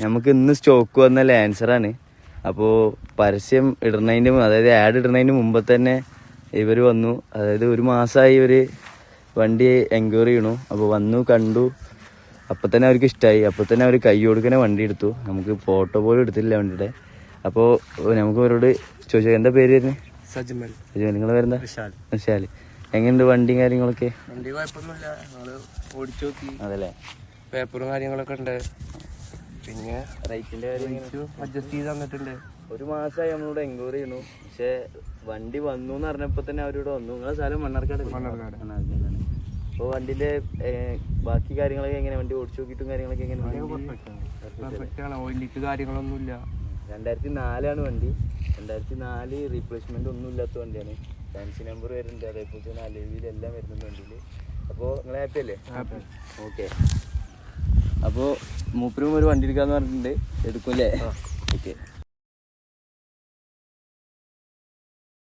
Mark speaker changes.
Speaker 1: നമുക്ക് ഇന്ന് സ്റ്റോക്ക് വന്ന ലാൻസറാണ് അപ്പോൾ പരസ്യം ഇടുന്നതിന് മു- അതായത് ആഡ് ഇടുന്നതിന് മുമ്പ് തന്നെ ഇവർ വന്നു. അതായത് ഒരു മാസമായി ഇവർ വണ്ടി എൻക്വയറി ചെയ്യണു. അപ്പോൾ വന്നു കണ്ടു. അപ്പോൾ തന്നെ അവർക്ക് ഇഷ്ടമായി അപ്പോൾ തന്നെ അവർ കൈ കൊടുക്കണ വണ്ടി എടുത്തു. നമുക്ക് ഫോട്ടോ പോലും എടുത്തില്ല വണ്ടിയുടെ. അപ്പോൾ നമുക്ക് അവരോട് ചോദിച്ചാൽ എന്താ പേര് വരുന്നത്
Speaker 2: സജ്മൽ.
Speaker 1: നിങ്ങൾ വരുന്നത്
Speaker 2: വിശാൽ.
Speaker 1: എങ്ങനെയുണ്ട് വണ്ടിയും കാര്യങ്ങളൊക്കെ?
Speaker 2: വണ്ടി കുഴപ്പമൊന്നുമില്ല.
Speaker 1: അതല്ലേ?
Speaker 2: പേപ്പറും കാര്യങ്ങളൊക്കെ ഉണ്ട്. പിന്നെ
Speaker 1: റേറ്റിന്റെ കാര്യം
Speaker 2: അഡ്ജസ്റ്റ് ചെയ്ത് തന്നിട്ടുണ്ട്.
Speaker 1: ഒരു മാസമായി നമ്മളോട് എൻക്വയറി ചെയ്യുന്നു. പക്ഷെ വണ്ടി വന്നു എന്ന് പറഞ്ഞപ്പോ തന്നെ അവരോട് വന്നു. നിങ്ങളെ സ്ഥലം മണ്ണാർക്കാട്.
Speaker 2: മണ്ണാർക്കാട്.
Speaker 1: അപ്പോൾ വണ്ടിന്റെ ബാക്കി കാര്യങ്ങളൊക്കെ എങ്ങനെ? വണ്ടി ഓടിച്ചു നോക്കിയിട്ടും കാര്യങ്ങളൊക്കെ എങ്ങനെ?
Speaker 2: കാര്യങ്ങളൊന്നുമില്ല.
Speaker 1: രണ്ടായിരത്തി നാലാണ് വണ്ടി. രണ്ടായിരത്തി നാല് റീപ്ലേസ്മെന്റ് ഒന്നും ഇല്ലാത്ത വണ്ടിയാണ്. ഫാൻസി നമ്പർ വരുന്നുണ്ട്. അതേപോലെ തന്നെ അലേവിയിൽ എല്ലാം വരുന്നുണ്ട് വണ്ടിയിൽ. അപ്പോൾ നിങ്ങൾ ഹാപ്പി അല്ലേ? ഓക്കെ അപ്പോൾ മൂപ്പരും ഒരു വണ്ടി എടുക്കാന്ന് പറഞ്ഞിട്ടുണ്ട്. എടുക്കും അല്ലേ? ഓക്കെ.